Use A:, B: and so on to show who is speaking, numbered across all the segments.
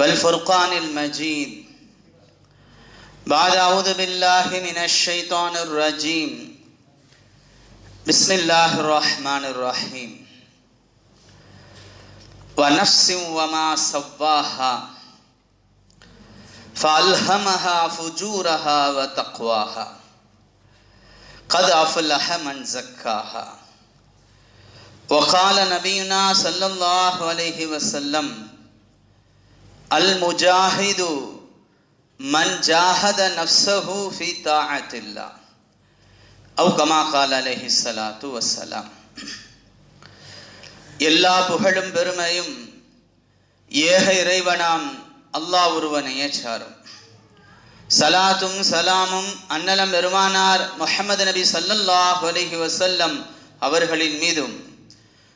A: والفرقان المجيد. بعد أعوذ بالله من الشيطان الرجيم. بسم الله الرحمن الرحيم. ونفس وما سواها فألهمها فجورها وتقواها. قد أفلح من زكاها. وقال نبينا صلى الله عليه وسلم அல் முஜாஹிது மன் ஜாஹத நஃப்சஹு ஃபி தாஅத்தில்லா. அவ் கமா கால் அலஹி சலாத்து வசலாம் எல்லா புகழும் பெருமையும் ஏக இறைவனாம் அல்லாஹ் ஒருவனையே சாரும். சலாத்தும் சலாமும் அன்னலம் பெருமானார் முஹம்மது நபி சல்லல்லாஹ் அலஹி வசல்லம் அவர்களின் மீதும்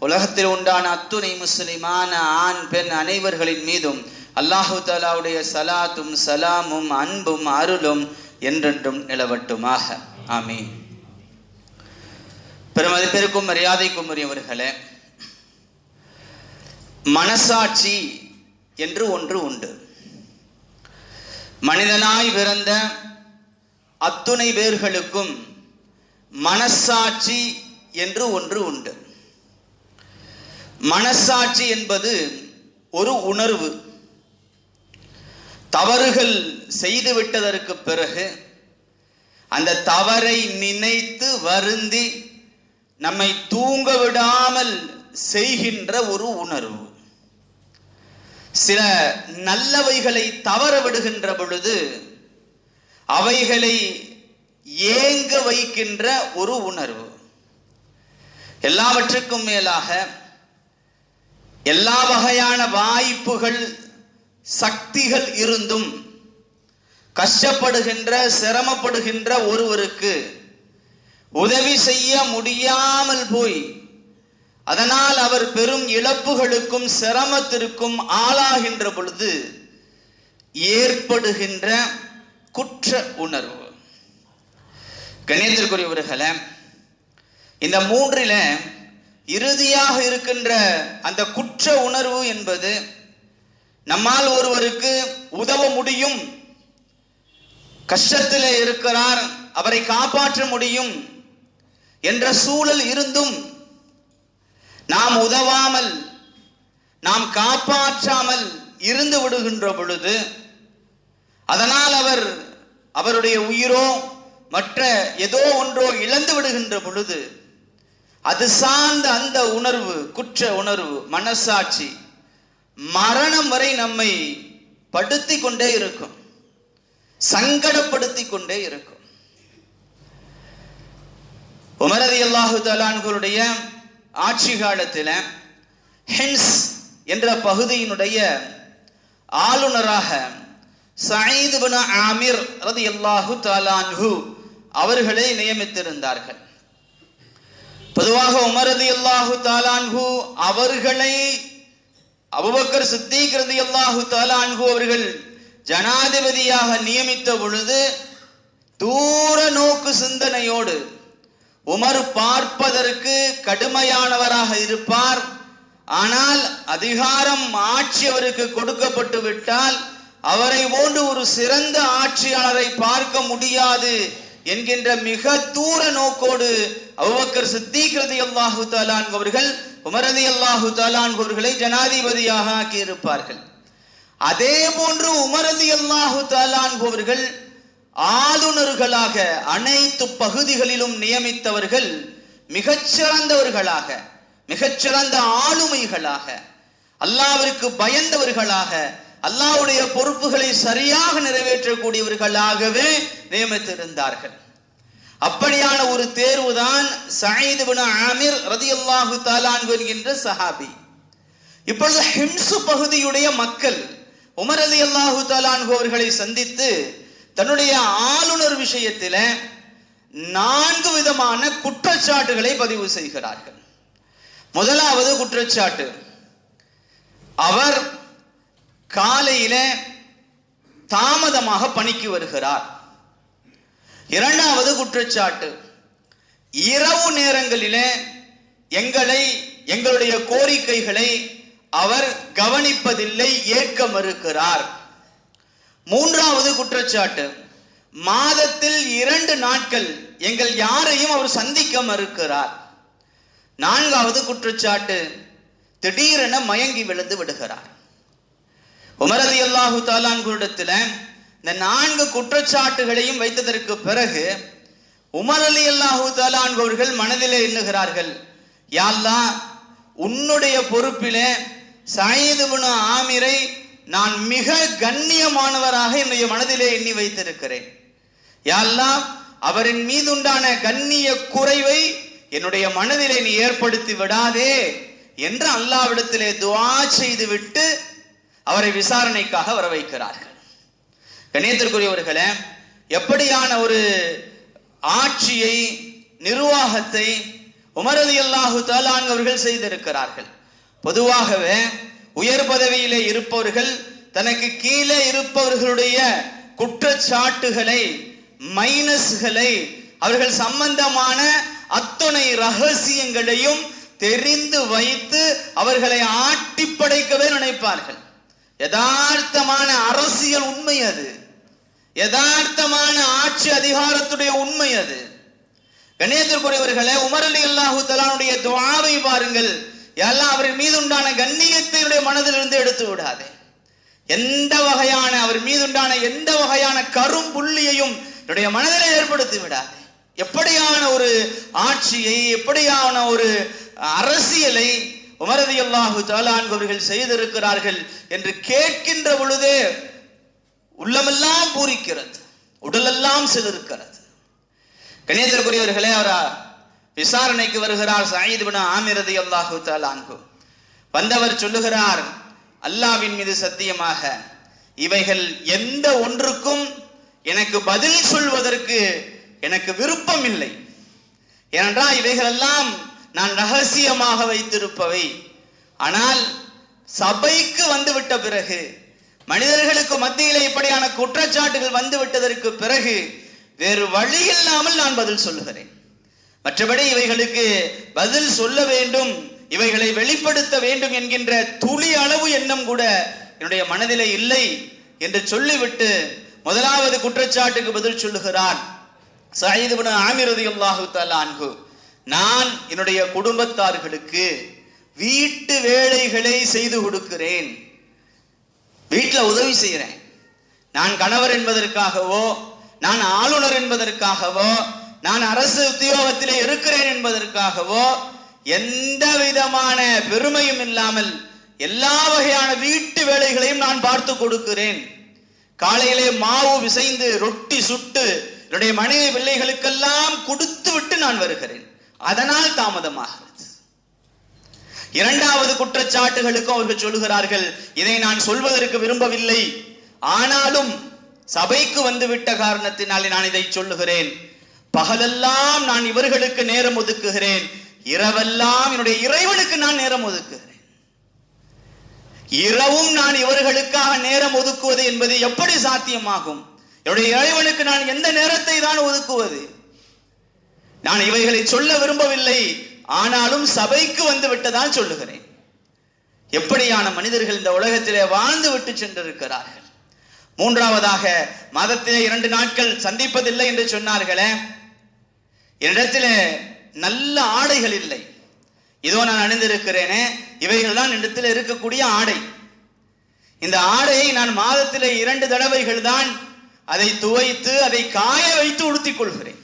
A: உலகத்தில் உண்டான அத்துணை முஸ்லிமான ஆண் பெண் அனைவர்களின் மீதும் அல்லாஹு தாலாவுடைய சலாத்தும் சலாமும் அன்பும் அருளும் என்றென்றும் நிலவட்டுமாக. ஆமீன். பெருமதிப்பிற்கும் மரியாதைக்கும் உரியவர்களே மனசாட்சி என்று ஒன்று உண்டு. மனிதனாய் பிறந்த அத்துணை பேர்களுக்கும் மனசாட்சி என்று ஒன்று உண்டு. மனசாட்சி என்பது ஒரு உணர்வு. தவறுகள் செய்துவிட்டதற்கு பிறகு அந்த தவறை நினைத்து வருந்தி நம்மை தூங்க விடாமல் செய்கின்ற ஒரு உணர்வு. சில நல்லவைகளை தவற விடுகின்ற பொழுது அவைகளை ஏங்க வைக்கின்ற ஒரு உணர்வு. எல்லாவற்றுக்கும் மேலாக எல்லா வகையான வாய்ப்புகள் சக்திகள் இருந்தும் கஷ்டப்படுகின்ற சிரமப்படுகின்ற ஒருவருக்கு உதவி செய்ய முடியாமல் போய் அதனால் அவர் பெரும் இழப்புகளுக்கும் சிரமத்திற்கும் ஆளாகின்ற பொழுது ஏற்படுகின்ற குற்ற உணர்வு. கணியத்திற்குரியவர்களே இந்த மூன்றில இறுதியாக இருக்கின்ற அந்த குற்ற உணர்வு என்பது நம்மால் ஒருவருக்கு உதவ முடியும். கஷ்டத்தில் இருக்கிறார் அவரை காப்பாற்ற முடியும் என்ற சூழல் இருந்தும் நாம் உதவாமல் நாம் காப்பாற்றாமல் இருந்து விடுகின்ற பொழுது அதனால் அவர் அவருடைய உயிரோ மற்ற ஏதோ ஒன்றோ இழந்து விடுகின்ற பொழுது அது சார்ந்த அந்த உணர்வு குற்ற உணர்வு மனசாட்சி மரணம் வரை நம்மை படுத்தி கொண்டே இருக்கும். சங்கடப்படுத்தி கொண்டே இருக்கும். உமரதி அல்லாஹு தலான்களுடைய ஆட்சி காலத்தில் ஹென்ஸ் என்ற பகுதியினுடைய ஆளுநராக சயீத் பின் ஆமிர் ரதி அல்லாஹு தாலான்ஹு அவர்களை நியமித்திருந்தார்கள். பொதுவாக உமரதி அல்லாஹு தாலான்ஹு அவர்களை அபுபக்கர் சித்திக் ரதி அல்லாஹு தாலான்ஹு அவர்கள் ஜனாதிபதியாக நியமித்த பொழுது தூர நோக்கு சிந்தனையோடு உமர் பார்ப்பதற்கு கடுமையானவராக இருப்பார். ஆனால் அதிகாரம் ஆட்சி அவருக்கு கொடுக்கப்பட்டு விட்டால் அவரை போன்று ஒரு சிறந்த ஆட்சியாளரை பார்க்க முடியாது என்கின்ற மிக தூர நோக்கோடு அபுபக்கர் சித்திக் அல்லாஹு தாலான் அவர்கள் உமரதி அல்லாஹு தாலான் அவர்களை ஜனாதிபதியாக ஆக்கியிருப்பார்கள். அதே போன்று உமரதி அல்லாஹு தாலான்பவர்கள் ஆளுநர்களாக அனைத்து பகுதிகளிலும் நியமித்தவர்கள் மிகச்சிறந்தவர்களாக மிகச்சிறந்த ஆளுமைகளாக அல்லாவிற்கு பயந்தவர்களாக அல்லாவுடைய பொறுப்புகளை சரியாக நிறைவேற்றக்கூடியவர்களாகவே நியமித்திருந்தார்கள். அப்படியான ஒரு தேர்வுதான் சயீது பின் ஆமிர் ரதியல்லாஹு தாலான் என்கின்ற சஹாபி. இப்பொழுது ஹிம்சு பகுதியுடைய மக்கள் உமர் அலி அல்லாஹு தாலான்கு அவர்களை சந்தித்து தன்னுடைய ஆளுநர் விஷயத்தில் நான்கு விதமான குற்றச்சாட்டுகளை பதிவு செய்கிறார்கள். முதலாவது குற்றச்சாட்டு. அவர் காலையில தாமதமாக பணிக்கு வருகிறார். இரண்டாவது குற்றச்சாட்டு. இரவு நேரங்களிலே எங்களை எங்களுடைய கோரிக்கைகளை அவர் கவனிப்பதில்லை ஏற்க மறுக்கிறார் மூன்றாவது குற்றச்சாட்டு. மாதத்தில் இரண்டு நாட்கள் எங்கள் யாரையும் அவர் சந்திக்க மறுக்கிறார். நான்காவது குற்றச்சாட்டு. திடீரென மயங்கி விழுந்து விடுகிறார். உமரதி அல்லாஹு தாலான்குடத்துல இந்த நான்கு குற்றச்சாட்டுகளையும் வைத்ததற்கு பிறகு உமர் அலி அல்லாஹு தாலான்கவர்கள் மனதிலே எண்ணுகிறார்கள் யாழ்லா உன்னுடைய பொறுப்பிலே சாயிதுபுன ஆமிரை நான் மிக கண்ணியமானவராக என்னுடைய மனதிலே எண்ணி வைத்திருக்கிறேன். யாழ்லா அவரின் மீதுண்டான கண்ணிய குறைவை என்னுடைய மனதிலே நீ ஏற்படுத்தி விடாதே என்று அல்லாவிடத்திலே துவா செய்துவிட்டு அவரை விசாரணைக்காக வர வைக்கிறார்கள் கணேத்திற்குரியவர்களே எப்படியான ஒரு ஆட்சியை நிர்வாகத்தை உமரதி அல்லாஹு தாலான் அவர்கள் செய்திருக்கிறார்கள். பொதுவாகவே உயர் பதவியிலே இருப்பவர்கள் தனக்கு கீழே இருப்பவர்களுடைய குற்றச்சாட்டுகளை மைனஸ்களை அவர்கள் சம்பந்தமான அத்துணை ரகசியங்களையும் தெரிந்து வைத்து அவர்களை ஆட்டி படைக்கவே நினைப்பார்கள். யதார்த்தமான அரசியல் உண்மை அது. யதார்த்தமான ஆட்சி அதிகாரத்துடைய உண்மை அது. கணேசருக்குரியவர்களே உமர் அலி அல்லாஹு தலானுடைய துவாவை பாருங்கள். எல்லாம் அவரின் மீது உண்டான கண்ணியத்தினுடைய மனதிலிருந்து எடுத்து விடாதே. எந்த வகையான அவர் மீது உண்டான எந்த வகையான கரும் புள்ளியையும் என்னுடைய மனதில் ஏற்படுத்தி விடாதே. எப்படியான ஒரு ஆட்சியை எப்படியான ஒரு அரசியலை உமரதி அல்லாஹு தாலான் அவர்கள் செய்திருக்கிறார்கள் என்று கேட்கின்ற பொழுதே உள்ளமெல்லாம் பூரிக்கிறது உடலெல்லாம் சிலிருக்கிறது. கணேசருக்குரியவர்களே அவர் விசாரணைக்கு வருகிறார் சாயித் பின் ஆமிரதி அல்லாஹு தாலான்கு வந்தவர் சொல்லுகிறார் அல்லாவின் மீது சத்தியமாக இவைகள் எந்த ஒன்றுக்கும் எனக்கு பதில் சொல்வதற்கு எனக்கு விருப்பம் இல்லை. ஏனென்றால் இவைகளெல்லாம் நான் ரகசியமாக வைத்திருப்பவை. ஆனால் சபைக்கு வந்துவிட்ட பிறகு மனிதர்களுக்கு மத்தியிலே இப்படியான குற்றச்சாட்டுகள் வந்து விட்டதற்கு பிறகு வேறு வழி இல்லாமல் நான் பதில் சொல்லுகிறேன். மற்றபடி இவைகளுக்கு பதில் சொல்ல வேண்டும் இவைகளை வெளிப்படுத்த வேண்டும் என்கின்ற துளி அளவு எண்ணம் கூட என்னுடைய மனதிலே இல்லை என்று சொல்லிவிட்டு முதலாவது குற்றச்சாட்டுக்கு பதில் சொல்லுகிறான். சயீது பின் ஆமிர் ரலியல்லாஹு நான் என்னுடைய குடும்பத்தார்களுக்கு வீட்டு வேலைகளை செய்து கொடுக்கிறேன். வீட்டில் உதவி செய்கிறேன் நான் கணவர் என்பதற்காகவோ நான் ஆளுநர் என்பதற்காகவோ நான் அரசு உத்தியோகத்திலே இருக்கிறேன் என்பதற்காகவோ எந்த விதமான பெருமையும் இல்லாமல் எல்லா வகையான வீட்டு வேலைகளையும் நான் பார்த்து கொடுக்கிறேன். காலையிலே மாவு விசைந்து ரொட்டி சுட்டு என்னுடைய மனைவி பிள்ளைகளுக்கெல்லாம் கொடுத்து விட்டு நான் வருகிறேன். அதனால் தாமதமாகிறது. இரண்டாவது குற்றச்சாட்டுகளுக்கும் அவர்கள் சொல்லுகிறார்கள் இதை நான் சொல்வதற்கு விரும்பவில்லை. ஆனாலும் சபைக்கு வந்து விட்ட காரணத்தினாலே நான் இதை சொல்லுகிறேன். பகலெல்லாம் நான் இவர்களுக்கு நேரம் ஒதுக்குகிறேன். இரவெல்லாம் என்னுடைய இறைவனுக்கு நான் நேரம் ஒதுக்குகிறேன். இரவும் நான் இவர்களுக்காக நேரம் ஒதுக்குவது என்பது எப்படி சாத்தியமாகும்? என்னுடைய இறைவனுக்கு நான் எந்த நேரத்தை தான் ஒதுக்குவது? நான் இவைகளை சொல்ல விரும்பவில்லை. ஆனாலும் சபைக்கு வந்து விட்டதால் சொல்லுகிறேன். எப்படியான மனிதர்கள் இந்த உலகத்திலே வாழ்ந்து விட்டு சென்றிருக்கிறார்கள்? மூன்றாவதாக மாதத்திலே இரண்டு நாட்கள் சந்திப்பதில்லை என்று சொன்னார்களே. என்னிடத்திலே நல்ல ஆடைகள் இல்லை. இதோ நான் அணிந்திருக்கிறேனே இவைகள் தான் என்னிடத்தில் இருக்கக்கூடிய ஆடை. இந்த ஆடையை நான் மாதத்திலே இரண்டு தடவைகள் தான் அதை துவைத்து அதை காய வைத்து உடுத்திக் கொள்கிறேன்.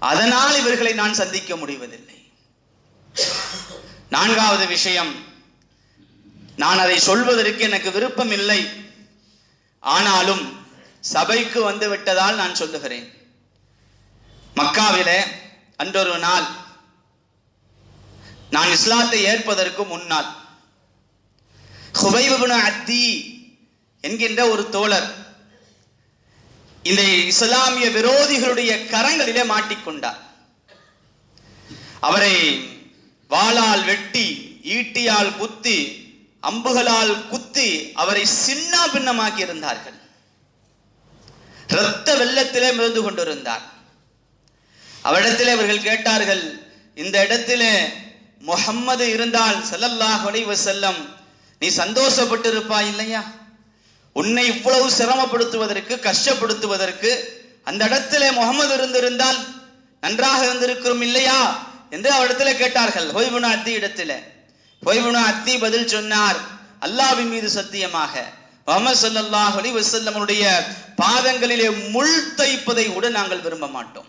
A: அதனால் இவர்களை நான் சந்திக்க முடிவதில்லை. நான்காவது விஷயம் நான் அதை சொல்வதற்கு எனக்கு விருப்பம் இல்லை. ஆனாலும் சபைக்கு வந்து விட்டதால் நான் சொல்லுகிறேன். மக்காவிலே அன்றொரு நாள் நான் இஸ்லாத்தை ஏற்பதற்கு முன்னால் ஹுபைபுன அத்தி என்கின்ற ஒரு தோழர் இந்த இஸ்லாமிய விரோதிகளுடைய கரங்களிலே மாட்டிக்கொண்டார். அவரை வாளால் வெட்டி ஈட்டியால் குத்தி அம்புகளால் குத்தி அவரை சின்ன பின்னமாக்கி இருந்தார்கள். இரத்த வெள்ளத்திலே மிதந்து கொண்டிருந்தார். அவரிடத்திலே அவர்கள் கேட்டார்கள் இந்த இடத்திலே முகம்மது இருந்தால் செல்லல்லாஹ் செல்லம் வஸல்லம் நீ சந்தோஷப்பட்டிருப்பாய் இல்லையா? உன்னை இவ்வளவு சிரமப்படுத்துவதற்கு கஷ்டப்படுத்துவதற்கு அந்த இடத்திலே முகமது இருந்திருந்தால் நன்றாக இருந்திருக்கிறோம் இல்லையா? என்று அவரிடத்துல கேட்டார்கள். ஹொய்புன அத்தி இடத்திலே. ஹொய்புன அத்தி பதில் சொன்னார் அல்லாஹ்வின் மீது சத்தியமாக. முகமது சல்லாஹ் அலி வசல்லமனுடைய பாதங்களிலே முள் தைப்பதை கூட நாங்கள் விரும்ப மாட்டோம்.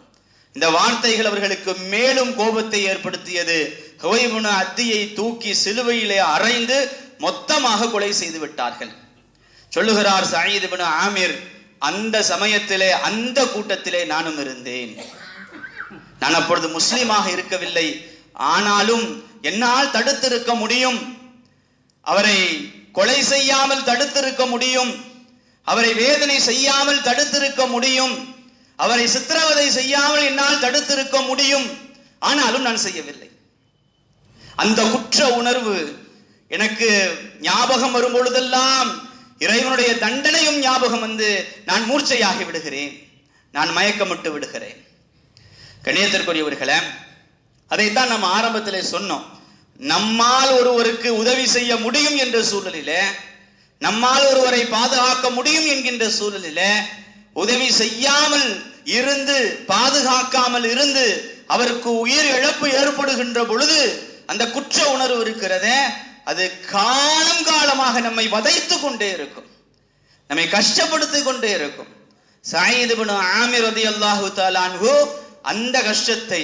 A: இந்த வார்த்தைகள் அவர்களுக்கு மேலும் கோபத்தை ஏற்படுத்தியது. ஹுவைபுன அத்தியை தூக்கி சிலுவையிலே அறைந்து மொத்தமாக கொலை செய்து விட்டார்கள். சொல்லுகிறார் சயீத் பின் ஆமிர் அந்த சமயத்திலே அந்த கூட்டத்திலே நானும் இருந்தேன். நான் அப்பொழுது முஸ்லீமாக இருக்கவில்லை. ஆனாலும் என்னால் தடுத்திருக்க முடியும். அவரை கொலை செய்யாமல் தடுத்திருக்க முடியும். அவரை வேதனை செய்யாமல் தடுத்திருக்க முடியும். அவரை சித்திரவதை செய்யாமல் என்னால் தடுத்திருக்க முடியும். ஆனாலும் நான் செய்யவில்லை. அந்த குற்ற உணர்வு எனக்கு ஞாபகம் வரும் பொழுதெல்லாம் இறைவனுடைய தண்டனையும் ஞாபகம் வந்து நான் மூர்ச்சையாகி விடுகிறேன். நான் மயக்கமிட்டு விடுகிறேன். கணியத்திற்குரியவர்களே அதைத்தான் நம்ம ஆரம்பத்தில் சொன்னோம். நம்மால் ஒருவருக்கு உதவி செய்ய முடியும் என்ற சூழலிலே நம்மால் ஒருவரை பாதுகாக்க முடியும் என்கின்ற சூழலிலே உதவி செய்யாமல் இருந்து பாதுகாக்காமல் இருந்து அவருக்கு உயிர் இழப்பு ஏற்படுகின்ற பொழுது அந்த குற்ற உணர்வு இருக்கிறதே அது காலம் காலமாக நம்மை வதைத்து கொண்டே இருக்கும். நம்மை கஷ்டப்படுத்தி கொண்டே இருக்கும். சாயித் இப்னு ஆமிர் ரதி அல்லாஹு அன்ஹு அந்த கஷ்டத்தை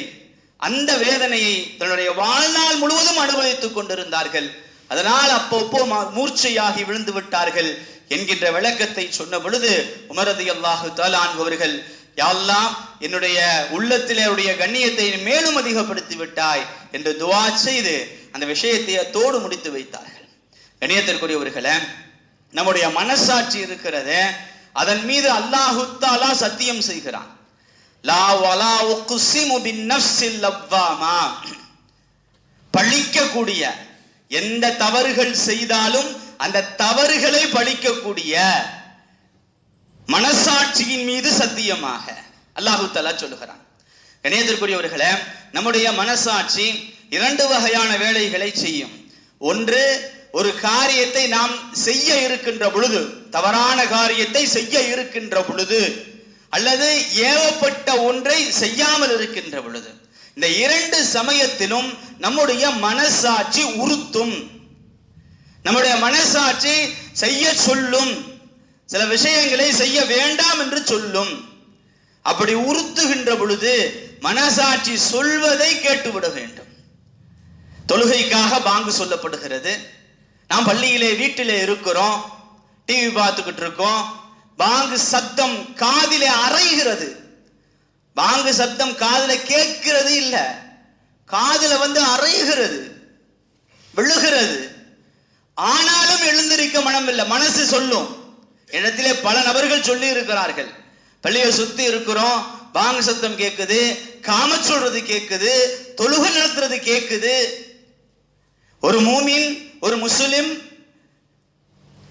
A: அந்த வேதனையை தன்னுடைய வாழ்நாள் முழுவதும் அனுபவித்துக் கொண்டிருந்தார்கள். அதனால் அப்பப்போ மூர்ச்சையாகி விழுந்து விட்டார்கள் என்கின்ற விளக்கத்தை சொன்ன பொழுது உமரதி அல்லாஹு தாலான் அவர்கள் யாரெல்லாம் என்னுடைய உள்ளத்திலே அவருடைய கண்ணியத்தை மேலும் அதிகப்படுத்தி விட்டாய் என்று துவா செய்து அந்த விஷயத்தை தோடு முடித்து வைத்தார்கள். கணியத்திற்குரியவர்களே நம்முடைய மனசாட்சி இருக்கிறதே அதன் மீது அல்லாஹு தாலா சத்தியம் செய்கிறான். லா வலா உக்ஸிமு பின் நஃப்ஸில் லவ்வாமா. பழிக்கக்கூடிய எந்த தவறுகள் செய்தாலும் அந்த தவறுகளை பழிக்கக்கூடிய மனசாட்சியின் மீது சத்தியமாக அல்லாஹு தாலா சொல்லுகிறான். கணேதற்குரியவர்களே நம்முடைய மனசாட்சி இரண்டு வகையான வேலைகளை செய்யும். ஒன்று ஒரு காரியத்தை நாம் செய்ய இருக்கின்ற பொழுது தவறான காரியத்தை செய்ய இருக்கின்ற பொழுது அல்லது ஏவப்பட்ட ஒன்றை செய்யாமல் இருக்கின்ற பொழுது. இந்த இரண்டு சமயத்திலும் நம்முடைய மனசாட்சி உறுத்தும். நம்முடைய மனசாட்சி செய்ய சொல்லும். சில விஷயங்களை செய்ய வேண்டாம் என்று சொல்லும். அப்படி உறுத்துகின்ற பொழுது மனசாட்சி சொல்வதை கேட்டுவிட வேண்டும். தொழுகைக்காக பாங்கு சொல்லப்படுகிறது. நாம் பள்ளியிலே வீட்டிலே இருக்கிறோம் டிவி பார்த்துக்கிட்டு இருக்கோம். பாங்கு சத்தம் காதிலே அறைகிறது. பாங்கு சத்தம் காதில கேட்கிறது இல்லை. காதில வந்து அறைகிறது விழுகிறது. ஆனாலும் எழுந்திருக்க மனம் இல்லை மனசு சொல்லும். இடத்திலே பல நபர்கள் சொல்லி இருக்கிறார்கள். பள்ளியை சுத்தி இருக்கிறோம் பாங்கு சத்தம் கேட்குது காம சொல்றது கேட்குது தொழுகை நடத்துறது கேட்குது ஒரு மூமின் ஒரு முஸ்லிம்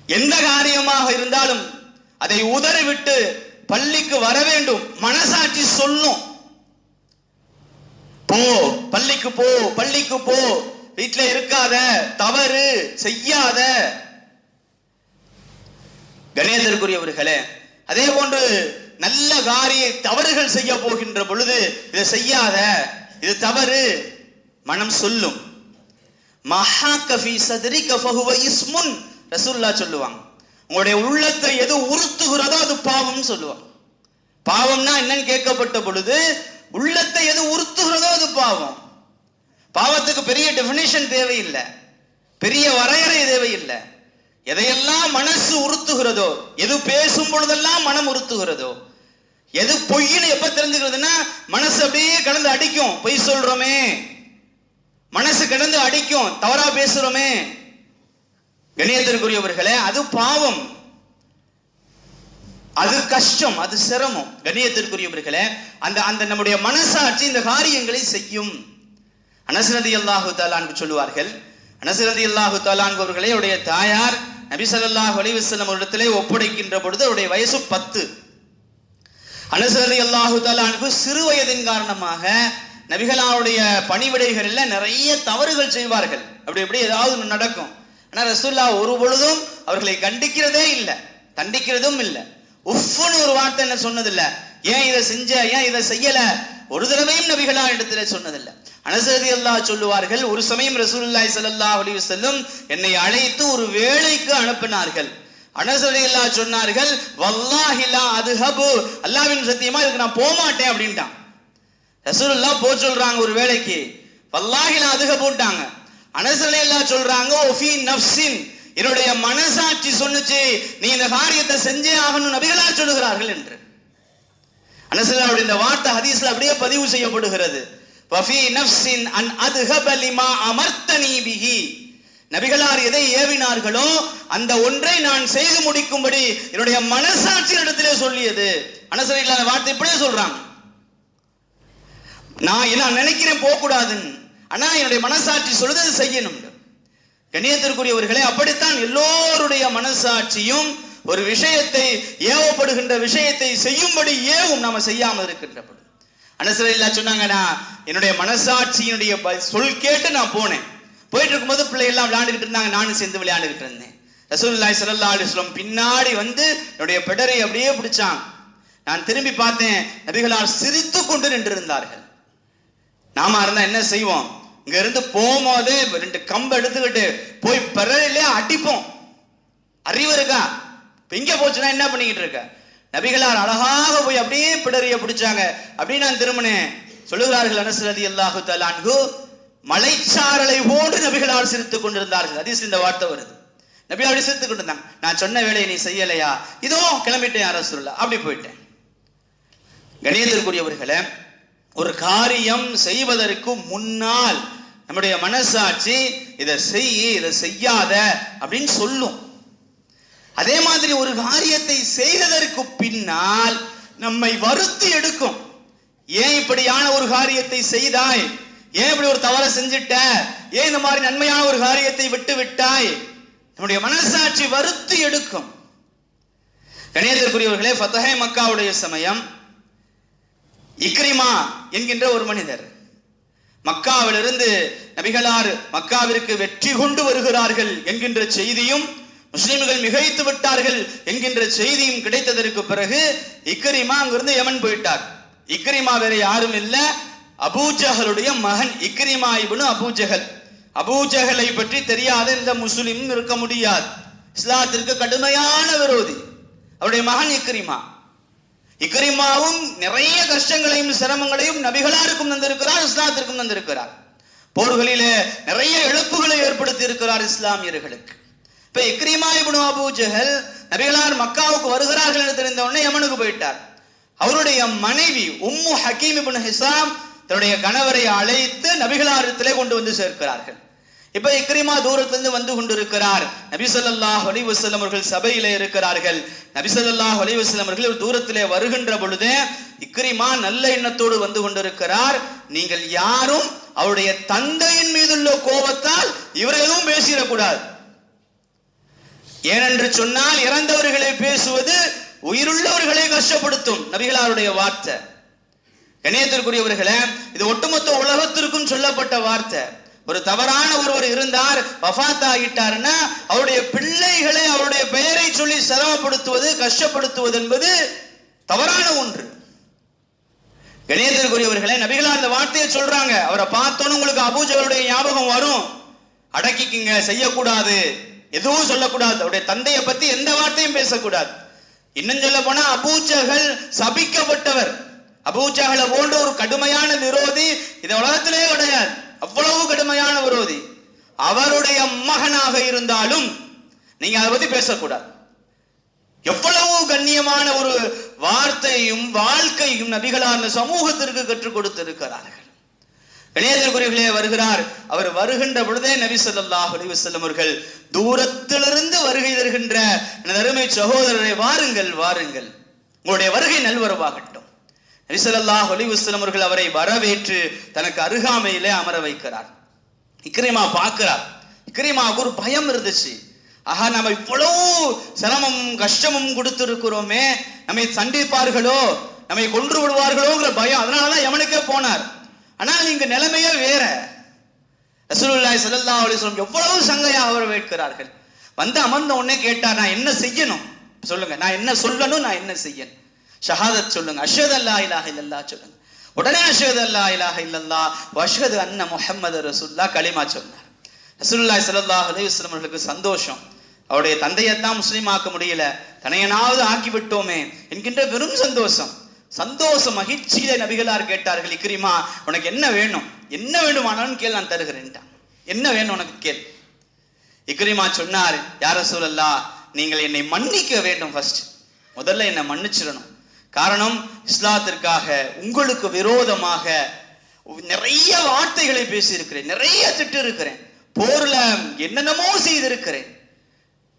A: எந்த காரியமாக இருந்தாலும் அதை உதறிவிட்டு பள்ளிக்கு வர வேண்டும். மனசாட்சி சொல்லும். போ பள்ளிக்கு போ பள்ளிக்கு போ. வீட்ல இருக்காத தவறு செய்யாத. கணேசருக்குரியவர்களே அதே போன்று நல்ல காரிய தவறுகள் செய்ய போகின்ற பொழுது இதை செய்யாத. இது தவறு. மனம் சொல்லும். மஹா சதுரி கஃபஹுவ இஸ்முன். ரசூல்லா சொல்லுவாங்க. உங்களுடைய உள்ளத்தை எது உறுத்துகிறதோ அது பாவம்னு சொல்லுவாங்க. பாவம்னா என்னன்னு கேட்கப்பட்ட பொழுது உள்ளத்தை எது உறுத்துகிறதோ அது பாவம். பாவத்துக்கு பெரிய டெபினிஷன் தேவையில்லை. பெரிய வரையறை தேவையில்லை. எதையெல்லாம் மனசு உறுத்துகிறதோ எது பேசும் பொழுதெல்லாம் மனம் உறுத்துகிறதோ எது பொய்னு எப்ப தெரிஞ்சுக்கிறதுன்னா மனசு அப்படியே கலந்து அடிக்கும். பொய் சொல்றோமே. மனசு கிடந்து அடிக்கும் தவறா பேசுறோமே. கணியத்திற்குரியவர்களே அது பாவம். அது கஷ்டம் அது சிரமம். கணியத்திற்குரியவர்களே அந்த அந்த நம்முடைய மனசாட்சி இந்த காரியங்களை செய்யும். அனசரதி அல்லாஹு தாலான் சொல்லுவார்கள் அனசரதி அல்லாஹு தாலான் அவர்களே உடைய தாயார் நபி ஸல்லல்லாஹு இடத்திலே ஒப்படைக்கின்ற பொழுது அவருடைய வயசு பத்து. அனசரதி அல்லாஹு தாலானுக்கு சிறு வயதின் காரணமாக நபிகளாருடைய பணிவிடைகளில் நிறைய தவறுகள் செய்வார்கள். அப்படி எப்படி ஏதாவது நடக்கும். ஆனால் ரசூல்லா ஒரு பொழுதும் அவர்களை கண்டிக்கிறதே இல்லை. தண்டிக்கிறதும் இல்லை. உஃப்னு ஒரு வார்த்தை என்ன சொன்னதில்லை? ஏன் இதை செஞ்ச? ஏன் இதை செய்யல? ஒரு தடவையும் நபிகளா இடத்துல சொன்னதில்லை. அனசதி அல்லாஹ் சொல்லுவார்கள் ஒரு சமயம் ரசூல்லாய் சல்லா அலி செல்லும் என்னை அழைத்து ஒரு வேலைக்கு அனுப்பினார்கள். அனசதி அல்லாஹ் சொன்னார்கள் வல்லாஹிலா அது அதுஹபு. அல்லாவின் சத்தியமா இதுக்கு நான் போக மாட்டேன் அப்படின்ட்டான். ரசூலுல்லா போ சொல்றாங்க ஒரு வேலைக்கு. வல்லாஹில அதுக போட்டாங்க. அனசலையெல்லாம் சொல்றாங்க ஒஃபி நஃப்சின் என்னுடைய மனசாட்சி சொன்னுச்சு நீ இந்த காரியத்தை செஞ்சே ஆகணும் நபிகளார் சொல்லுகிறார்கள் என்று. அனசலாவுடைய இந்த வார்த்தை ஹதீஸ்ல அப்படியே பதிவு செய்யப்படுகிறது. வஃபி நஃப்சின் அன் அதுஹப லிமா அமர்த்தனி பிஹி. நபிகளார் எதை ஏவினார்களோ அந்த ஒன்றை நான் செய்து முடிக்கும்படி என்னுடைய மனசாட்சி இடத்திலே சொல்லியது. அனசரி இல்லாத வார்த்தை இப்படியே சொல்றாங்க. நான் என்ன நினைக்கிறேன் போக கூடாதுன்னு ஆனா என்னுடைய மனசாட்சி சொல்றது செய்யணும். கண்ணியத்திற்குரியவர்களே அப்படித்தான் எல்லோருடைய மனசாட்சியும் ஒரு விஷயத்தை ஏவப்படுகின்ற விஷயத்தை செய்யும்படி ஏவும் நாம செய்யாமல் இருக்கின்ற பொழுது. அனசரில்லா சொன்னாங்கன்னா என்னுடைய மனசாட்சியினுடைய ப- சொல் கேட்டு நான் போனேன். போயிட்டு இருக்கும்போது பிள்ளை எல்லாம் விளையாண்டுகிட்டு இருந்தாங்க நானும் சேர்ந்து விளையாண்டுகிட்டு இருந்தேன். ரசூல்லாய் ஸல்லல்லாஹு அலைஹி பின்னாடி வந்து என்னுடைய பெடரை அப்படியே பிடிச்சான். நான் திரும்பி பார்த்தேன் நபிகளார் சிரித்து கொண்டு நின்றிருந்தார்கள். நாம இருந்தா என்ன செய்வோம்? இங்க இருந்து போகும்போது ரெண்டு கம்பு எடுத்துக்கிட்டு போய் பிறரிலே அடிப்போம். அறிவு இருக்கா? இங்க போச்சுன்னா என்ன பண்ணிக்கிட்டு இருக்க? நபிகளார் அழகாக போய் அப்படியே பிடறிய பிடிச்சாங்க. அப்படின்னு நான் திரும்பினேன் சொல்லுகிறார்கள் அனசரதி அல்லாஹு தலான்கு மலைச்சாரலை போன்று நபிகளார் சிரித்துக் கொண்டிருந்தார்கள். அதிஸ் இந்த வார்த்தை வருது. நபி அப்படி சிரித்துக் கொண்டிருந்தாங்க. நான் சொன்ன வேலையை நீ செய்யலையா? இதோ கிளம்பிட்டேன் அரசுல அப்படி போயிட்டேன். கணியத்திற்குரியவர்களே ஒரு காரியம் செய்வதற்கு முன்னால் நம்முடைய மனசாட்சி இதை செய் இதை செய்யாத அப்படின்னு சொல்லும். அதே மாதிரி ஒரு காரியத்தை செய்ததற்கு பின்னால் நம்மை வருத்தி எடுக்கும். ஏன் இப்படியான ஒரு காரியத்தை செய்தாய்? ஏன் இப்படி ஒரு தவறை செஞ்சிட்ட? ஏன் இந்த மாதிரி நன்மையான ஒரு காரியத்தை விட்டு விட்டாய்? நம்முடைய மனசாட்சி வருத்தி எடுக்கும். கணியத்திற்குரியவர்களே ஃபத்தஹே மக்காவுடைய சமயம் இக்ரிமா என்கின்ற ஒரு மனிதர். மக்காவிலிருந்து நபிகளார் மக்காவிற்கு வெற்றி கொண்டு வருகிறார்கள் என்கின்ற செய்தியும் முஸ்லிம்கள் மிகைத்து விட்டார்கள் என்கின்ற செய்தியும் கிடைத்ததற்கு பிறகு இக்ரிமா அங்கிருந்து யமன் போயிட்டார். இக்ரிமா வேற யாரும் இல்ல. அபூஜஹலுடைய மகன் இக்ரிமா இபனு அபூஜஹல். அபூஜஹலை பற்றி தெரியாத இந்த முஸ்லிம் இருக்க முடியாது. இஸ்லாத்திற்கு கடுமையான விரோதி. அவருடைய மகன் இக்ரிமா. இக்ரிமாவும் நிறைய கஷ்டங்களையும் சிரமங்களையும் நபிகளாருக்கும் தந்திருக்கிறார் இஸ்லாத்திற்கும் தந்திருக்கிறார். போர்களிலே நிறைய இழப்புகளை ஏற்படுத்தி இருக்கிறார் இஸ்லாமியர்களுக்கு. இப்ப இக்ரிமா இபுன் அபு ஜஹல் நபிகளார் மக்காவுக்கு வருகிறார்கள் என்று தெரிந்த உடனே யமனுக்கு போயிட்டார். அவருடைய மனைவி உம்மு ஹக்கீம் இபுன் ஹிசாம் தன்னுடைய கணவரை அழைத்து நபிகளாரத்திலே கொண்டு வந்து சேர்க்கிறார்கள். இப்ப இக்ரிமா தூரத்திலிருந்து வந்து கொண்டிருக்கிறார். நபி ஒலிவசலம் அவர்கள் சபையில இருக்கிறார்கள். நபி ஒலிவசலம் அவர்கள் தூரத்திலே வருகின்ற பொழுது இக்ரிமா நல்ல எண்ணத்தோடு வந்து கொண்டிருக்கிறார். நீங்கள் யாரும் அவருடைய தந்தையின் மீதுள்ள கோபத்தால் இவரையும் எதுவும் பேசிடக்கூடாது. ஏனென்று சொன்னால் இறந்தவர்களை பேசுவது உயிருள்ளவர்களை கஷ்டப்படுத்தும். நபிகளாருடைய வார்த்தை. கணியத்திற்குரியவர்களே இது ஒட்டுமொத்த உலகத்திற்கும் சொல்லப்பட்ட வார்த்தை. ஒரு தவறான ஒருவர் இருந்தார் வஃத் ஆகிட்டார்னா அவருடைய பிள்ளைகளை அவருடைய பெயரை சொல்லி சிரமப்படுத்துவது கஷ்டப்படுத்துவது என்பது தவறான ஒன்று. கணியத்திற்குரியவர்களே நபிகளா அந்த வார்த்தையை சொல்றாங்க. அவரை பார்த்தோன்னு உங்களுக்கு அபூஜகளுடைய ஞாபகம் வரும். அடக்கிக்குங்க செய்யக்கூடாது. எதுவும் சொல்லக்கூடாது. அவருடைய தந்தையை பத்தி எந்த வார்த்தையும் பேசக்கூடாது. இன்னும் சொல்ல போனா அபூஜகல் சபிக்கப்பட்டவர். அபூஜகலை போன்ற ஒரு கடுமையான விரோதி இந்த உலகத்திலே கிடையாது. அவ்வளவு கடுமையான விரோதி. அவருடைய மகனாக இருந்தாலும் நீங்க அதை பத்தி பேசக்கூடாது. எவ்வளவு கண்ணியமான ஒரு வார்த்தையும் வாழ்க்கையும் நபிகளார் சமூகத்திற்கு கற்றுக் கொடுத்திருக்கிறார்கள். இளையதற்குரியர்களே வருகிறார். அவர் வருகின்ற பொழுதே நபி சொல்லாஹ் அலிவசல்லம் அவர்கள் தூரத்திலிருந்து வருகை தருகின்ற அருமை சகோதரரை வாருங்கள் வாருங்கள். உங்களுடைய வருகை நல்வரவாகட்டும். நபி ஸல்லல்லாஹு அவர்கள் அவரை வரவேற்று தனக்கு அருகாமையிலே அமர வைக்கிறார். இக்ரிமா பார்க்கிறார். இக்ரிமாவுக்கு ஒரு பயம் இருந்துச்சு. ஆஹா நம்ம இவ்வளவு சிரமம் கஷ்டமும் கொடுத்திருக்கிறோமே. நம்மை சண்டிப்பார்களோ? நம்மை கொன்று விடுவார்களோங்கிற பயம். அதனாலதான் எவனுக்கே போனார். ஆனால் இங்க நிலைமையே வேற. ரசூலுல்லாய் சல்லா அலைஹி வஸல்லம் எவ்வளவு சங்கையாக அவர் வேட்கிறார்கள். வந்து அமர்ந்த உடனே கேட்டார் நான் என்ன செய்யணும்? சொல்லுங்க. நான் என்ன சொல்லணும்? நான் என்ன செய்யணும்? ஷஹாதத் சொல்லுங்க. அஷத் அல்லா இலாஹ இல்லல்லா சொல்லுங்க. உடனே அஷ்ஹது அல்லா இலாஹ இல்லல்லா வ அன்ன முஹம்மது ரசூலுல்லாஹ் கலிமா சொன்னார். ரசூல்லாய் ஸல்லல்லாஹு அலைஹி அவர்களுக்கு சந்தோஷம். அவருடைய தந்தையைத்தான் முஸ்லீம் ஆக்க முடியல. தனையனாவது ஆக்கி விட்டோமே. என்கின்ற பெரும் சந்தோஷம். சந்தோஷம் மகிழ்ச்சியில நபிகளார் கேட்டார்கள் இக்ரிமா உனக்கு என்ன வேணும்? என்ன வேண்டுமானாலும் கேள் நான் தருகிறேன்ட்டான். என்ன வேணும் உனக்கு கேள். இக்ரிமா சொன்னார் யார சூழல்லா நீங்கள் என்னை மன்னிக்க வேண்டும் ஃபர்ஸ்ட் முதல்ல என்னை மன்னிச்சிடணும். காரணம் இஸ்லாத்திற்காக உங்களுக்கு விரோதமாக நிறைய வார்த்தைகளை பேசியிருக்கிறேன் நிறைய திட்டு இருக்கிறேன் போர்ல என்னென்னமோ செய்திருக்கிறேன்.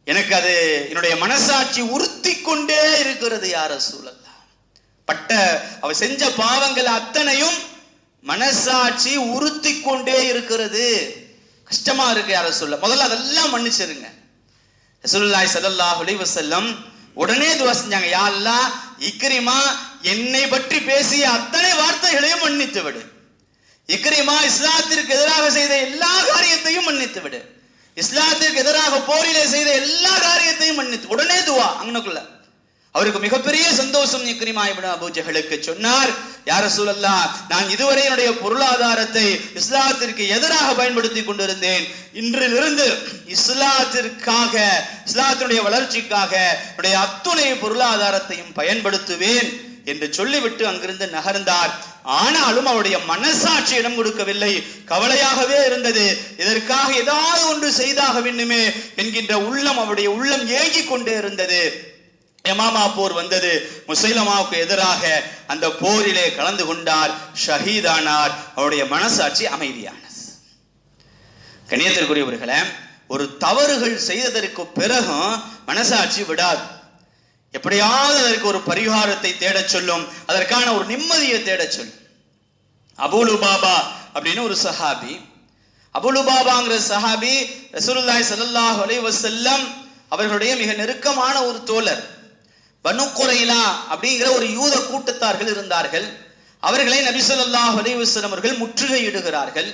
A: எனக்கு அது என்னுடைய மனசாட்சி உறுத்தி கொண்டே இருக்கிறது யார சூழல்லா பட்ட அவ செஞ்ச பாவங்கள் அத்தனையும் மனசாட்சி உறுத்தி கொண்டே இருக்கிறது. கஷ்டமா இருக்கு யார சொல்ல முதல்ல அதெல்லாம் மன்னிச்சிருங்க. ரசூலுல்லாஹி ஸல்லல்லாஹு அலைஹி உடனே துவா செஞ்சாங்க யாரெல்லாம் இக்ரிமா என்னை பற்றி பேசிய அத்தனை வார்த்தைகளையும் மன்னித்து விடு. இக்ரிமா இஸ்லாத்திற்கு எதிராக செய்த எல்லா காரியத்தையும் மன்னித்து விடு. இஸ்லாத்திற்கு எதிராக போரிலே செய்த எல்லா காரியத்தையும் மன்னித்து உடனே துவா அங்கனுக்குள்ள. அவருக்கு மிகப்பெரிய சந்தோஷம் இக்ரிமா இப்னு சொன்னார் யார சூழல்லா நான் இதுவரை என்னுடைய பொருளாதாரத்தை இஸ்லாத்திற்கு எதிராக பயன்படுத்தி கொண்டிருந்தேன். இன்றிலிருந்து இஸ்லாத்திற்காக இஸ்லாத்தினுடைய வளர்ச்சிக்காக என்னுடைய அத்துணை பொருளாதாரத்தையும் பயன்படுத்துவேன் என்று சொல்லிவிட்டு அங்கிருந்து நகர்ந்தார். ஆனாலும் அவருடைய மனசாட்சி இடம் கொடுக்கவில்லை. கவலையாகவே இருந்தது. இதற்காக ஏதாவது ஒன்று செய்தாக வேண்டுமே என்கின்ற உள்ளம் அவருடைய உள்ளம் ஏங்கிக் கொண்டே இருந்தது. எமாமா போர் வந்தது. முசைலமாவுக்கு எதிராக அந்த போரிலே கலந்து கொண்டார். ஷஹீதானார். அவருடைய மனசாட்சி அமைதியானது. கணியத்திற்குரியவர்களே ஒரு தவறுகள் செய்ததற்கு பிறகும் மனசாட்சி விடாது. எப்படியாவது அதற்கு ஒரு பரிகாரத்தை தேடச் சொல்லும். அதற்கான ஒரு நிம்மதியை தேடச் சொல்லும். அபுலு பாபா அப்படின்னு ஒரு சஹாபி. அபுலு பாபாங்கிற சஹாபி ரசூலுல்லாஹி சல்லாஹ் அலைவசல்லம் அவர்களுடைய மிக நெருக்கமான ஒரு தோழர். பனு அப்படிங்கிற ஒரு யூத கூட்டத்தார்கள் இருந்தார்கள். அவர்களை நபிசல்லா ஸல்லல்லாஹு அவர்கள் முற்றுகையிடுகிறார்கள்.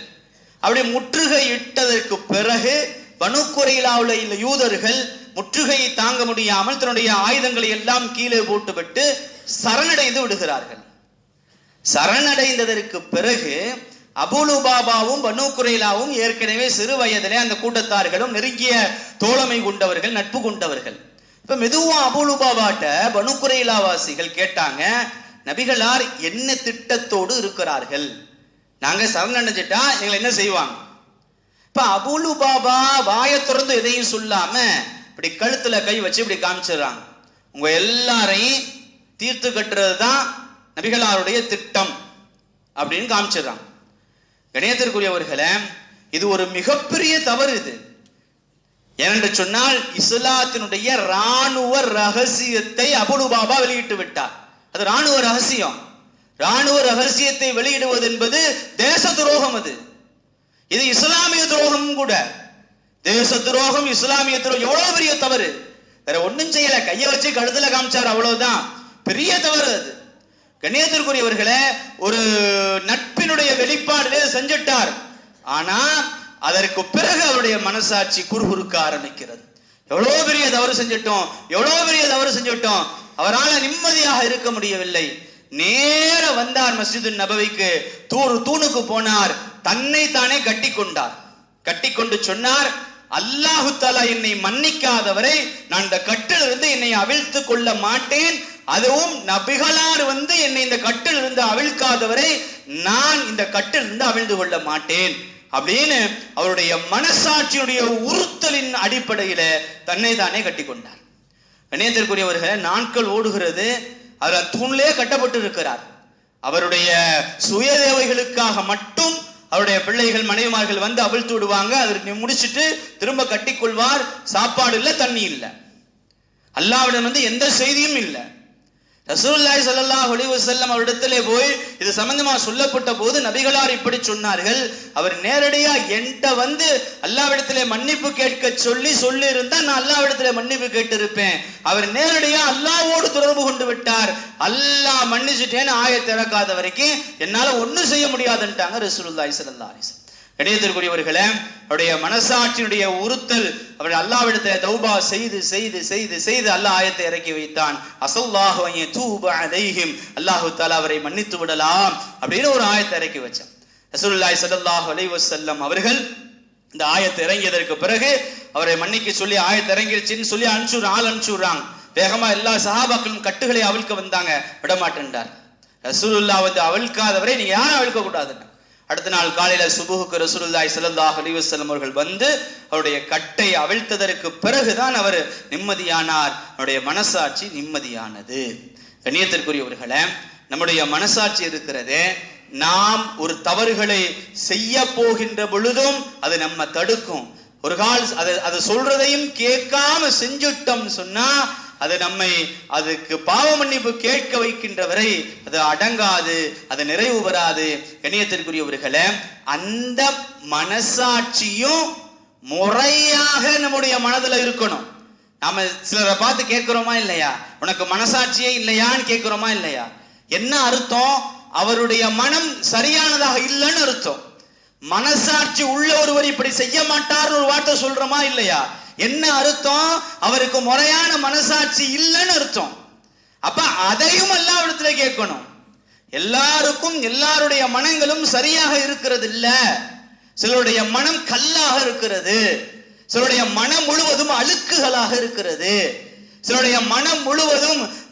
A: அப்படி முற்றுகையிட்டதற்கு பிறகு பனு குறைலாவுல உள்ள யூதர்கள் முற்றுகையை தாங்க முடியாமல் தன்னுடைய ஆயுதங்களை எல்லாம் கீழே போட்டுவிட்டு சரணடைந்து விடுகிறார்கள். சரணடைந்ததற்கு பிறகு அபுலு பாபாவும் பனு குறைலாவும் ஏற்கனவே சிறு வயதிலே அந்த கூட்டத்தார்களும் நெருங்கிய தோழமை கொண்டவர்கள் நட்பு கொண்டவர்கள். இப்ப மெதுவா அபுலு பனுக்குரையிலாவாசிகள் கேட்டாங்க நபிகளார் என்ன திட்டத்தோடு இருக்கிறார்கள்? நாங்க சரணடைஞ்சிட்டா எங்களை என்ன செய்வாங்க? இப்ப அபுலு பாபா வாயை திறந்து எதையும் சொல்லாம இப்படி கழுத்துல கை வச்சு இப்படி காமிச்சிடுறாங்க. உங்க எல்லாரையும் தீர்த்து கட்டுறது தான் நபிகளாருடைய திட்டம் அப்படின்னு காமிச்சிடுறாங்க. கணேத்திற்குரியவர்களை இது ஒரு மிகப்பெரிய தவறு இது. ஏனென்று சொன்னால் இஸ்லாத்தினுடைய ராணுவ ரகசியத்தை அபுலு பாபா வெளியிட்டு விட்டார். அது ராணுவ ரகசியம். ராணுவ ரகசியத்தை வெளியிடுவது என்பது தேச துரோகம் அது. இது இஸ்லாமிய துரோகம் கூட. தேச துரோகம் இஸ்லாமிய துரோகம் எவ்வளவு பெரிய தவறு. வேற ஒன்றும் செய்யல. கையை வச்சு கழுத்துல காமிச்சார் அவ்வளவுதான். பெரிய தவறு அது. கண்ணியத்திற்குரியவர்களே ஒரு நட்பினுடைய வெளிப்பாடு செஞ்சிட்டார். ஆனா அதற்கு பிறகு அவருடைய மனசாட்சி குறுகுறுக்க ஆரம்பிக்கிறது. எவ்வளவு பெரிய தவறு செஞ்சிட்டோம் எவ்வளவு பெரிய தவறு செஞ்சிட்டோம் அவரால் நிம்மதியாக இருக்க முடியவில்லை. நேர வந்தார் மஸ்ஜிது நபவிக்கு தூரு தூணுக்கு போனார் தன்னை தானே கட்டி கொண்டார் கட்டி கொண்டு சொன்னார் அல்லாஹு தாலா என்னை மன்னிக்காதவரை நான் இந்த கட்டிலிருந்து என்னை அவிழ்த்து கொள்ள மாட்டேன். அதுவும் நபிகளார் வந்து என்னை இந்த கட்டில் இருந்து அவிழ்க்காதவரை நான் இந்த கட்டில் இருந்து அவிழ்ந்து கொள்ள மாட்டேன். அப்படின்னு அவருடைய மனசாட்சியுடைய உறுத்தலின் அடிப்படையில தன்னை தானே கட்டி கொண்டார் கணியத்திற்குரியவர்களே நாட்கள் ஓடுகிறது. அவர் தூண்லே கட்டப்பட்டு இருக்கிறார் அவருடைய சுய தேவைகளுக்காக மட்டும் அவருடைய பிள்ளைகள் மனைவிமார்கள் வந்து அவிழ்த்து விடுவாங்க. அதற்கு முடிச்சிட்டு திரும்ப கட்டிக்கொள்வார். சாப்பாடு இல்லை தண்ணி இல்லை. அல்லாவிடம் வந்து எந்த செய்தியும் இல்லை. ரசூல்லாய் சல்லா ஒளிவு செல்லம் அவரிடத்திலே போய் இது சம்பந்தமா சொல்லப்பட்ட போது நபிகளார் இப்படி சொன்னார்கள். அவர் நேரடியா என்கிட்ட வந்து அல்லாவிடத்திலே மன்னிப்பு கேட்க சொல்லி சொல்லி இருந்தா நான் அல்லாவிடத்திலே மன்னிப்பு கேட்டிருப்பேன். அவர் நேரடியா அல்லாவோடு தொடர்பு கொண்டு விட்டார். அல்லாஹ் மன்னிச்சுட்டேன்னு ஆய திறக்காத வரைக்கும் என்னால ஒண்ணும் செய்ய முடியாதுன்ட்டாங்க ரசூல்லாய் சல்லா அலைஹி வஸல்லம் அவருடைய மனசாட்சியினுடைய உறுத்தல் அவர் அல்லாவிடத்தை தௌபா செய்து செய்து செய்து செய்து அல்லாஹ் ஆயத்தை இறக்கி வைத்தான். அசல்லாஹு தூப அலைஹிம். அல்லாஹு தாலா அவரை மன்னித்து விடலாம் அப்படின்னு ஒரு ஆயத்தை இறக்கி வச்சான். ரசூலுல்லாஹி ஸல்லல்லாஹு அலைஹி வஸல்லம் அவர்கள் இந்த ஆயத்தை இறங்கியதற்கு பிறகு அவரை மன்னிக்க சொல்லி ஆயத்தை இறங்கிடுச்சின்னு சொல்லி அனுப்பிச்சு ஆள் அனுப்பிச்சுடுறாங்க. வேகமா எல்லா சஹாபாக்களும் கட்டுகளை அவிழ்க்க வந்தாங்க விடமாட்டேன்றார் ரசூலுல்லா வந்து அவிழ்க்காதவரை நீங்க யாரும் அவிழ்க்க கூடாதுன்னு அடுத்த நாள் காலையில சுபுகுக்கு ரசூலுல்லாய் சிலந்தாக அலைஹி அவர்கள் வந்து அவருடைய கட்டை அவிழ்த்ததற்கு பிறகுதான் அவர் நிம்மதியானார். அவருடைய மனசாட்சி நிம்மதியானது. கண்ணியத்திற்குரியவர்களே நம்முடைய மனசாட்சி இருக்கிறது நாம் ஒரு தவறுகளை செய்ய போகின்ற பொழுதும் அது நம்ம தடுக்கும். ஒரு கால் அதை அதை சொல்றதையும் கேட்காம செஞ்சுட்டோம் சொன்னா அது நம்மை அதுக்கு பாவ மன்னிப்பு கேட்க வைக்கின்ற வரை அது அடங்காது அது நிறைவு பெறாது கண்ணியத்திற்குரியவர்களே அந்த மனசாட்சியும் முறையாக நம்முடைய மனதில் இருக்கணும். நாம சிலரை பார்த்து கேட்கிறோமா இல்லையா? உனக்கு மனசாட்சியே இல்லையான்னு கேட்கிறோமா இல்லையா? என்ன அர்த்தம்? அவருடைய மனம் சரியானதாக இல்லைன்னு அர்த்தம். மனசாட்சி உள்ள ஒருவர் இப்படி செய்ய மாட்டார்னு ஒரு வார்த்தை சொல்றோமா இல்லையா? என்ன அர்த்தம்? அவருக்கு முறையான மனசாட்சி இல்லைன்னு அர்த்தம். அப்ப அதையும் எல்லாவிடத்துல கேட்கணும். எல்லாருக்கும் எல்லாருடைய மனங்களும் சரியாக இருக்கிறது இல்ல சிலருடைய மனம் கல்லாக இருக்கிறது. சிலருடைய மனம் முழுவதும் அழுக்குகளாக இருக்கிறது. சிலருடைய மனம் முழுவதும்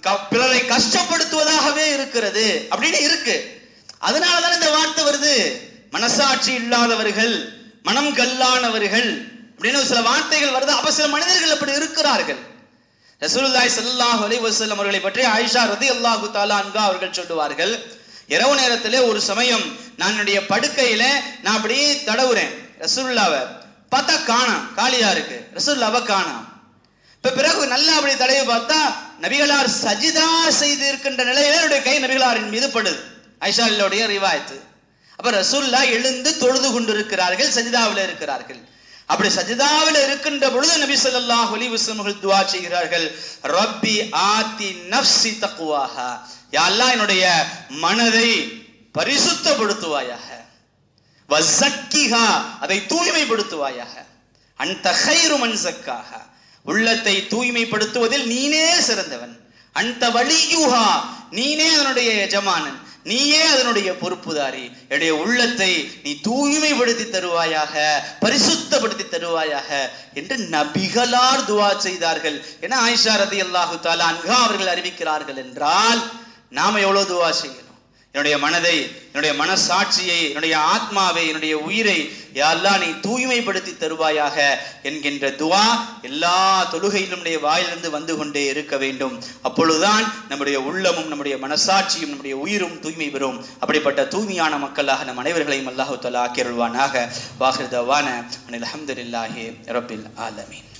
A: க- பிறரை கஷ்டப்படுத்துவதாகவே இருக்கிறது. அப்படின்னு இருக்கு. அதனாலதான் இந்த வார்த்தை வருது. மனசாட்சி இல்லாதவர்கள் மனம் கல்லானவர்கள் அப்படின்னு சில வார்த்தைகள் வருது. அப்ப சில மனிதர்கள் அப்படி இருக்கிறார்கள். ரசூலுல்லாஹி சல்லாஹ் அலி வசல்லம் அவர்களை பற்றி ஆயிஷா ரலியல்லாஹு தாலா அன்கா அவர்கள் சொல்லுவார்கள் இரவு நேரத்திலே ஒரு சமயம் நான் என்னுடைய படுக்கையில நான் அப்படியே தடவுறேன். ரசூல்லாவை பார்த்தா காணாம் காலியா இருக்கு. ரசூல்லாவை காணாம் இப்ப பிறகு நல்லா அப்படி தடவி பார்த்தா நபிகளார் சஜிதா செய்து இருக்கின்ற நிலையில என்னுடைய கை நபிகளாரின் மீது படுது. ஐஷாலுடைய ரிவாயத்து. அப்ப ரசூல்லா எழுந்து தொழுது கொண்டிருக்கிறார்கள் சஜிதாவில் இருக்கிறார்கள். அப்படி சஜிதாவில் இருக்கின்ற பொழுது நபி சொல்லா அலைஹி வஸல்லம் துவா செய்கிறார்கள். ரப்பி ஆத்தி நப்சி தக்குவாக யாரெல்லாம் என்னுடைய மனதை பரிசுத்தப்படுத்துவாயாக. வஸக்கிஹா அதை தூய்மைப்படுத்துவாயாக. அந்த ஹைரு மன்சக்காக உள்ளத்தை தூய்மைப்படுத்துவதில் நீனே சிறந்தவன். அந்த வலியுஹா நீனே அதனுடைய எஜமானன். நீயே அதனுடைய பொறுப்புதாரி. என்னுடைய உள்ளத்தை நீ தூய்மைப்படுத்தி தருவாயாக பரிசுத்தப்படுத்தி தருவாயாக என்று நபிகளார் துவா செய்தார்கள். என ஆயிஷா ரதி அல்லாஹு தாலா அன்ஹா அவர்கள் அறிவிக்கிறார்கள் என்றால் நாம எவ்வளவு துவா செய்யணும்? என்னுடைய மனதை என்னுடைய மனசாட்சியை என்னுடைய ஆத்மாவை என்னுடைய உயிரை யாரெல்லாம் நீ தூய்மைப்படுத்தி தருவாயாக என்கின்ற துவா எல்லா தொழுகையிலும் நம்முடைய வாயிலிருந்து வந்து கொண்டே இருக்க வேண்டும். அப்பொழுதுதான் நம்முடைய உள்ளமும் நம்முடைய மனசாட்சியும் நம்முடைய உயிரும் தூய்மை பெறும். அப்படிப்பட்ட தூய்மையான மக்களாக நம் அனைவர்களையும் அல்லாஹு தலா ஆக்கியருள்வானாக வாகிருதவான அனில் அஹமதுல்லாஹே ரபில் ஆலமீன்.